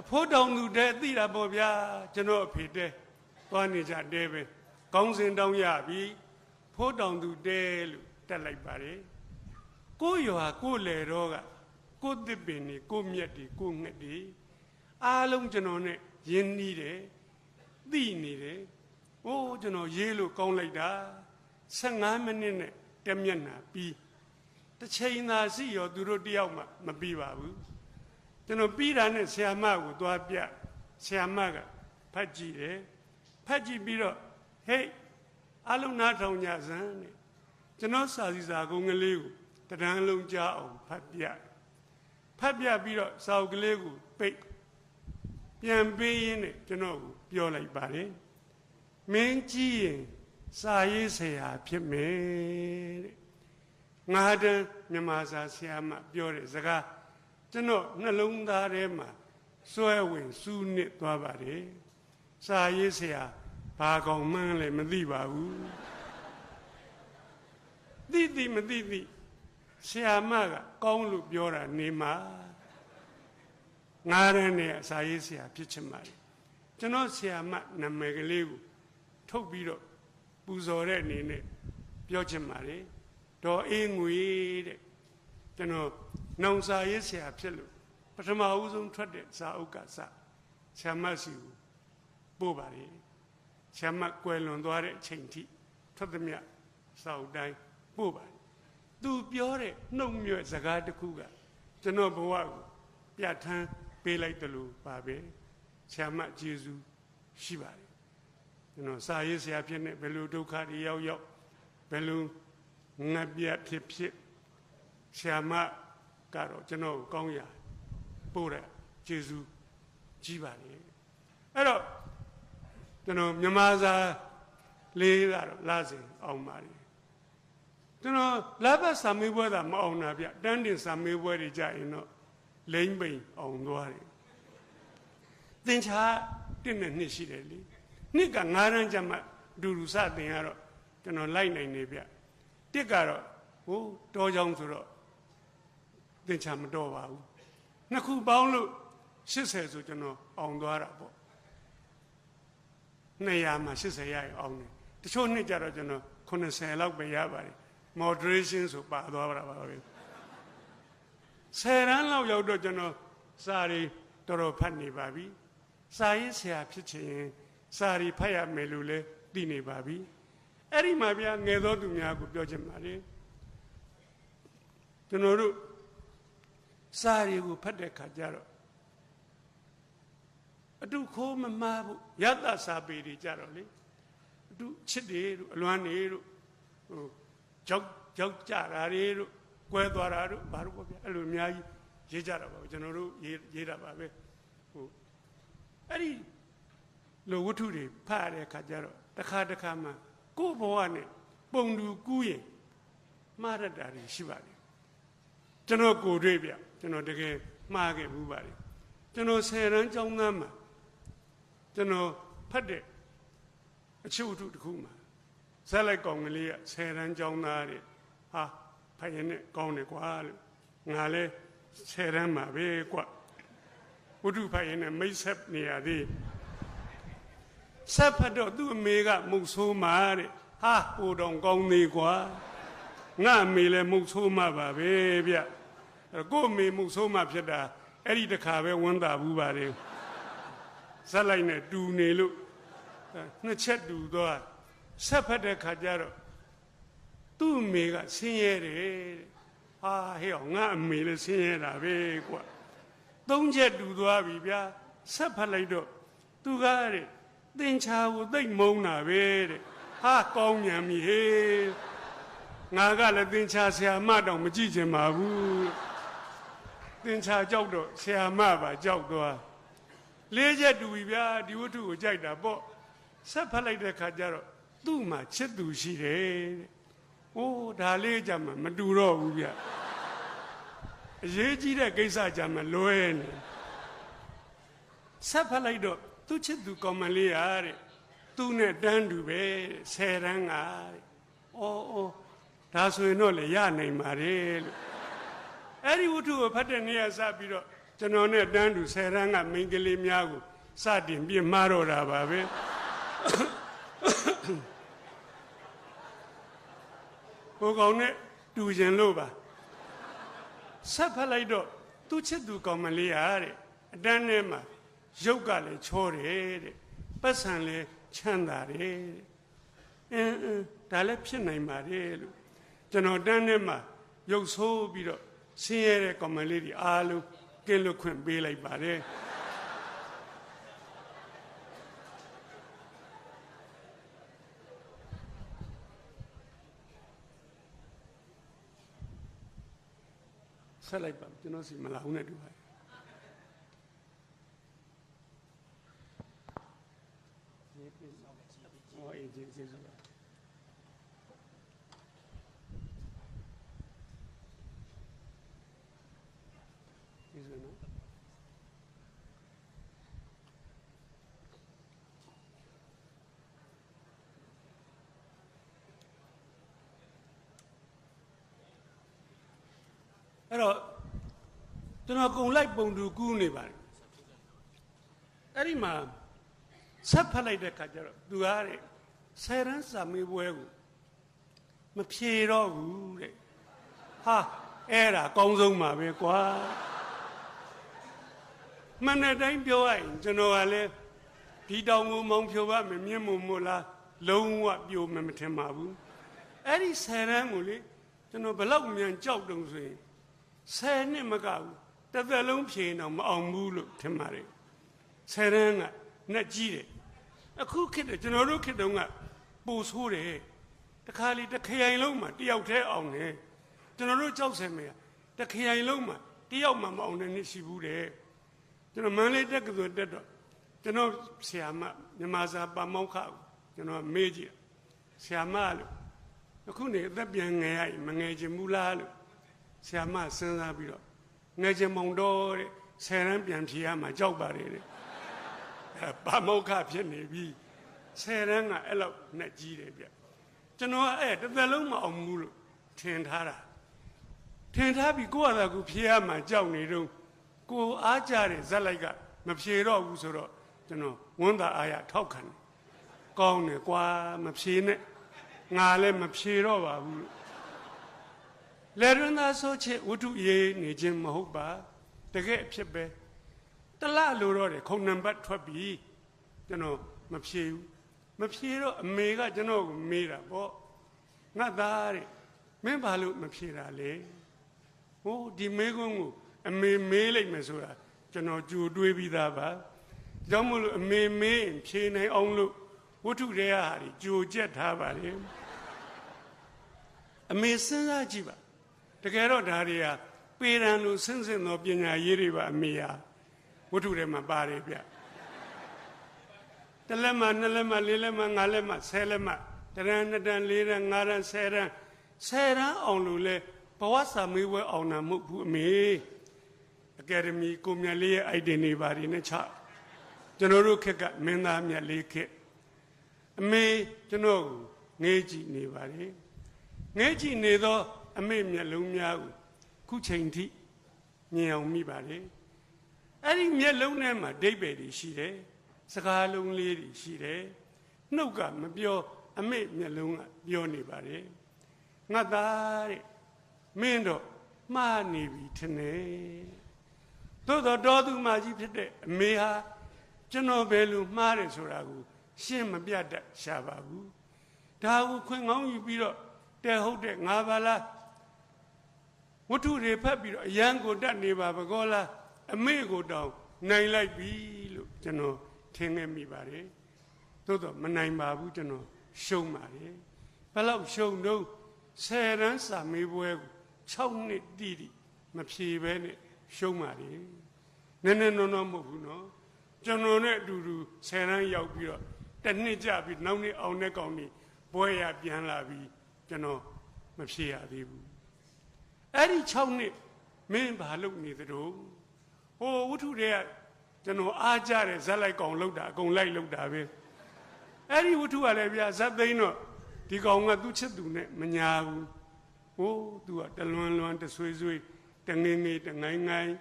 အဖိုးတောင်သူတဲ့သိတာပေါ့ဗျာကျွန်တော်အဖေတဲ့သွားနေကြတဲပဲကောင်းစင်တောင်းရပြီဖိုးတောင်သူတဲလို့တက်လိုက်ပါတယ်ကို့ရွာကို့လေတော့ကကို့တစ်ပင်นี่ကို့မြက်ဒီကို့ငှက်ဒီအားလုံးကျွန်တော်နဲ့ရင်းနှီးတယ်သိနေတယ်အိုးကျွန်တော်ရေးလို့ကောင်းလိုက်တာ15မိနစ်နဲ့တက်မျက်နှာပြီးတစ်ချိန်သာရှိရောသူတို့တယောက်မှမပြီးပါဘူး ကျွန်တော်ပြီးတာနဲ့ဆရာမကိုသွားပြဆရာမကဖတ်ကြည့်တယ်ဖတ်ကြည့်ပြီးတော့ဟေးအလုံးနားထောင်ကြစမ်းတဲ့ကျွန်တော်စာစီစာကုန်းကလေးကိုတရန်လုံးကြားအောင်ဖတ်ပြဖတ်ပြပြီးတော့စာအုပ်ကလေးကိုပိတ်ပြန်ပေးရင်းနဲ့ကျွန်တော်ကိုပြောလိုက်ပါတယ်မင်းကြည့်ရင်စာရေးဆရာဖြစ်မယ်တဲ့ငါတန်းမြန်မာစာဆရာမပြောတဲ့စကား ကျွန်တော်နှလုံးသားထဲမှာစွဲဝင်စူးနစ်သွားပါတယ်။စာရေးဆရာဘာကောင်မှန်းလဲမသိပါဘူး။သိသိမသိသိဆရာမကကောင်းလို့ပြောတာနေမှာငားရမ်းနဲ့စာရေးဆရာဖြစ်ချင်ပါလေ။ကျွန်တော်ဆရာမနာမည်ကလေးကိုထုတ်ပြီးတော့ပူဇော်တဲ့အနေနဲ့ပြောချင်ပါလေ။ဒေါ်အေးငွေတဲ့ ကျွန်တော်နောင်စာရေးဆရာဖြစ်လို့ပထမဦးဆုံးထွက်တဲ့စာအုပ်ကစဆရာမစီကိုပို့ပါလေဆရာမကွယ်လွန်သွားတဲ့အချိန်ထိထွက်သမျှစာအုပ်တိုင်းပို့ပါသူပြောတဲ့နှုတ်မြွက်စကားတစ်ခုကကျွန်တော်ဘဝကိုပြဋ္ဌာန်းပေးလိုက်တယ်လို့ပါပဲဆရာမကျေးဇူးရှိပါတယ်ကျွန်တော်စာရေးဆရာဖြစ်နေဘယ်လိုဒုက္ခတွေရောက်ရောက်ဘယ်လိုငတ်ပြတ်ဖြစ်ဖြစ် ဆရာမကတော့ကျွန်တော်ကိုကောင်းရာပို့တဲ့ကျေးဇူးကြီးပါလေအဲ့တော့ကျွန်တော်မြန်မာစာလေးကတော့လာစဉ်အောင်ပါလေကျွန်တော်လဘတ်စာမေးပွဲသာမအောင်တာဗျတန်းတင်စာမေးပွဲတွေကြရင်တော့လိမ့်ပိန်အောင်သွားတယ်သင်္ချာတစ်နဲ့နှစ်ရှိတယ်လေနှစ်က9ရန်းကျမှဒူရူစသင်ရတော့ကျွန်တော်လိုက်နိုင်နေဗျတစ်ကတော့ဟိုတောချောင်းဆိုတော့ သင်္ချာမတော်ပါဘူးနှစ်ခုပေါင်းလို့80ဆိုကျွန်တော်အောင်သွားတာပေါ့200မှာ80ရရအောင်တယ်တချို့နှစ်ကျတော့ကျွန်တော်90လောက်ပဲရပါတယ် moderation ဆိုပါသွားတာပါပဲ10ရန်းလောက်ရောက်တော့ကျွန်တော်စာရီတော်တော်ဖတ်နေပါပြီစာရေးဆရာဖြစ်ချင်ရင်စာရီဖတ်ရမယ်လို့လဲသိနေပါပြီအဲ့ဒီမှာဗျာငယ်သောသူများကိုပြောချင်ပါတယ်ကျွန်တော်တို့ စာတွေကိုဖတ်တဲ့ခါကျတော့အတုခိုးမမှားဘူးယတ္တစာပေတွေကြတော့လေအတုချစ်တွေတို့အလွမ်းတွေတို့ဟိုကြောက်ကြောက်ကြတာတွေတို့ကွဲသွားတာတို့ဘာလို့ပေါ့ဗျာအဲ့လိုအများကြီးရေးကြတာပါပဲကျွန်တော်တို့ရေးရေးတာပါပဲဟိုအဲ့ဒီလိုဝတ္ထုတွေဖတ်ရတဲ့ခါကျတော့တစ်ခါတစ်ခါမှကိုယ့်ဘဝနဲ့ပုံတူကူးရင်မှားရတာတွေရှိပါတယ် ကျွန်တော်ကိုယ်တွေ့ဗျကျွန်တော်တကယ်မှားခဲ့ဘူးပါတယ်ကျွန်တော်ဆယ်ရန်ကျောင်းသားမှာကျွန်တော်ဖတ်တဲ့အချုပ်အထုတစ်ခုမှာဇက်လိုက်ကောင်ကလေးကဆယ်ရန်ကျောင်းသားတဲ့ဟာဖတ်ရင်နဲ့ကောင်းတယ်ကွာလို့ငါလဲဆယ်ရန်မှာပဲကွာဝတ္ထုဖတ်ရင်နဲ့မိတ်ဆက်နေရသေးဆက်ဖတ်တော့သူ့အမေကမုတ်ဆိုးမှာတဲ့ဟာဟိုတောင်ကောင်းသေးကွာ ငါအမေလည်းမုတ်ဆိုးမှာပါပဲဗျကို့အမေမုတ်ဆိုးမှာဖြစ်တာအဲ့ဒီတခါပဲဝန်တာဘူးပါတယ်ဇက်လိုက်နဲ့တူနေလို့နှစ်ချက်တူသွားဆက်ဖတ်တဲ့ခါကျတော့သူ့အမေကဆင်းရဲတယ်တဲ့ဟာဟဲ့ငါအမေလည်းဆင်းရဲတာပဲကွာသုံးချက်တူသွားပြီဗျာဆက်ဖတ်လိုက်တော့သူကတဲ့သင်္ချာကိုသိမ့်မုန်းတာပဲတဲ့ဟာကောင်းမြန်ပြီဟေး ငါကလည်းသင်္ချာဆရာမတော့မကြည့်ချင်ပါဘူးသင်္ချာကြောက်တော့ဆရာမပါကြောက်သွားလေးချက်တူပြီဗျာဒီဝတ္ထုကိုကြိုက်တာပေါ့ဆက်ဖတ်လိုက်တဲ့ခါကျတော့သူ့မှာချစ်သူရှိတယ်တဲ့။အိုးဒါလေးကြမှာမတူတော့ဘူးဗျ။အရေးကြီးတဲ့ကိစ္စကြမှာလွဲနေ။ဆက်ဖတ်လိုက်တော့သူ့ချစ်သူကောင်မလေးရတဲ့။သူ့နဲ့တန်းတူပဲဆယ်တန်းကတဲ့။အော်အော် ဒါဆိုရင်တော့လေရနိုင်ပါလေလို့။အဲ့ဒီဝတ္ထုကိုဖတ်တဲ့နေ့ကစပြီးတော့ကျွန်တော်နဲ့တန်းတူဆယ်ရန်ကမိန်းကလေးများကိုစတင်ပြစ်မှားတော့တာပါပဲဟိုကောင်နဲ့တူရင်လို့ပါဆက်ဖက်လိုက်တော့သူ့ချစ်သူကောင်မလေးရတဲ့အတန်းထဲမှာရုပ်ကလည်းချောတယ်တဲ့ပတ်စံလည်းချမ်းသာတယ်တဲ့အင်းအင်းဒါလည်းဖြစ်နိုင်ပါတယ်လို့ ကျွန်တော်တန်းထဲမှာရုပ်ဆိုးပြီးတော့ဆင်းရဲတဲ့ကောင်မလေးတွေအားလုံးကင်းလွတ်ခွင့်ပေးလိုက်ပါတယ်ဆက်လိုက်ပါကျွန်တော်စီမလာဘူးနဲ့တူပါဟောအေးကျေးဇူးပါ ကျေးဇူးနော်အဲ့တော့ကျွန်တော်ကုံလိုက်ပုံတူကူးနေပါတယ်အဲ့ဒီမှာဆက်ဖတ်လိုက်တဲ့ခါကျတော့သူကားတဲ့ဆယ်ရန်စာမေးပွဲကိုမဖြေတော့ဘူးတဲ့ဟာအဲ့ဒါအကောင်းဆုံးပါပဲကွာ မနေ့တိုင်းပြောရရင်ကျွန်တော်ကလည်းဒီတောင်ကိုမောင်းဖြိုပါမယ်မြင့်မို့မို့လားလုံးဝပြိုမမထင်ပါဘူးအဲ့ဒီဆယ်ရန်ကိုလေကျွန်တော်ဘလောက်မြန်ကြောက်တုံဆိုရင်ဆယ်နှစ်မကဘူးတစ်သက်လုံးဖြေတော့မအောင်ဘူးလို့ထင်ပါတယ်ဆယ်ရန်ကနဲ့ကြီးတယ်အခုခေတ်ကျွန်တော်တို့ခေတ်တုန်းကပိုဆိုးတယ်တခါလေတစ်ခရိုင်လုံးမှာတယောက်တည်းအောင်တယ်ကျွန်တော်တို့ကြောက်စင်မေတခရိုင်လုံးမှာတယောက်မှမအောင်တဲ့နေ့ရှိဘူးတဲ့ ကျွန်တော်မန်းလေးတက်ကဆိုတက်တော့ကျွန်တော်ဆရာမမြမစာပါမောက်ခကိုကျွန်တော်မေးကြည့်ဆရာမလို့အခုနေအသက်ပြန်ငယ်ရရင်မငယ်ချင်ဘူးလားလို့ဆရာမစဉ်းစားပြီးတော့ငယ်ချင်မောင်တော့တဲ့ဆယ်ရန်ပြန်ဖြေရမှာကြောက်ပါတယ်တဲ့အဲပါမောက္ခဖြစ်နေပြီဆယ်ရန်ကအဲ့လောက်နဲ့ကြီးတယ်ဗျကျွန်တော်ကအဲ့တစ်သက်လုံးမအောင်ဘူးလို့ထင်ထားတာထင်ထားပြီးကိုယ့်အသာကိုဖြေရမှာကြောက်နေတော့ ကိုအားကြတဲ့ဇက်လိုက်ကမဖြေတော့ဘူးဆိုတော့ကျွန်တော်ဝန်တာအားရထောက်ခံတယ်ကောင်းတယ်ကွာမဖြေနဲ့ငါလည်းမဖြေတော့ပါဘူးလို့လေရဏဆိုချေဝတ္ထုရေးနေခြင်းမဟုတ်ပါတကယ်အဖြစ်ပဲတလလိုတော့တယ်ခုံနံပါတ်ထွက်ပြီကျွန်တော်မဖြေဘူးမဖြေတော့အမေကကျွန်တော်ကိုမေးတာပေါ့ငါသားတဲ့မင်းဘာလို့မဖြေတာလဲဟိုဒီမေးခွန်းကို အမေမေးလိုက်မယ်ဆိုတာကျွန်တော်ကြိုတွေးပြီးသားပါကြောင့်မလို့အမေမေးရင်ဖြေနိုင်အောင်လို့ဝတ္ထုတွေကဟာဒီကြိုကြက်ထားပါလေအမေစဉ်းစားကြည့်ပါတကယ်တော့ဒါတွေကပေရန်လိုဆင်းဆင်းသောပညာရေးတွေပါအမေဟာဝတ္ထုထဲမှာပါတယ်ဗျတလက်မနှစ်လက်မလေးလက်မငါးလက်မဆယ်လက်မတရန်နှစ်တန်လေးတန်ငါးတန်ဆယ်တန်ဆယ်တန်အောင်လို့လဲဘဝစာမေးပွဲအောင်တာမဟုတ်ဘူးအမေ အကယ်ဒမီကိုမြတ်လေးရဲ့ item တွေပါဒီနဲ့ချကျွန်တော်တို့ခက်ကမင်းသားမြတ်လေးခက်အမေကျွန်တော်ငေးကြည့်နေပါလေငေးကြည့်နေသော အမေမျက်လုံးများကိုခုချိန်ထိမြင်အောင်မိပါလေအဲ့ဒီမျက်လုံးထဲမှာဒိဗ္ဗေတွေရှိတယ်စကားလုံးလေးတွေရှိတယ်နှုတ်ကမပြောအမေမျက်လုံးကပြောနေပါတယ်ငါသားတဲ့မင်းတော့မှားနေပြီထင်တယ် သို့တော့တော်သူမကြီးဖြစ်တဲ့အမေဟာကျွန်တော်ဘယ်လိုမှားတယ်ဆိုတာကိုရှင်းမပြတ်တတ်ရှာပါဘူးဒါကိုခွင်ကောင်းယူပြီးတော့တဲဟုတ်တဲ့ငါပါလားဝတ္ထုတွေဖတ်ပြီးတော့အရန်ကိုတတ်နေပါဘကောလားအမေကိုတောင်နိုင်လိုက်ပြီလို့ကျွန်တော်ထင်ခဲ့မိပါတယ်သို့တော့မနိုင်ပါဘူးကျွန်တော်ရှုံးပါတယ်ဘယ်လောက်ရှုံးတော့ဆယ်ရန်စာမေးပွဲကို6နှစ်တိတိမဖြေဘဲနဲ့ ရှုံးပါတယ်နည်းနည်းနော်နော်မဟုတ်ဘူးနော်ကျွန်တော်နဲ့အတူတူဆယ်ရန်ရောက်ပြီးတော့တစ်နှစ်ကြပြီးနောက်နှစ်အောင်တဲ့ကောင်นี่ပွဲရပြန်လာပြီးကျွန်တော်မဖြေရသေးဘူးအဲ့ဒီ6နှစ်မင်းဘာလုပ်နေသတို့ဟိုဝတ္ထုတွေကကျွန်တော်အားကြတဲ့ဇက်လိုက်ကောင်လောက်တာအကုန်လိုက်လောက်တာပဲအဲ့ဒီဝတ္ထုကလည်းဗျာဇက်သိန်းတော့ဒီကောင်ကသူ့ချစ်သူနဲ့မညာဘူးဟိုးသူကတလွန်လွန်တဆွေးဆွေး တငင်းငင်းတငိုင်းငိုင်း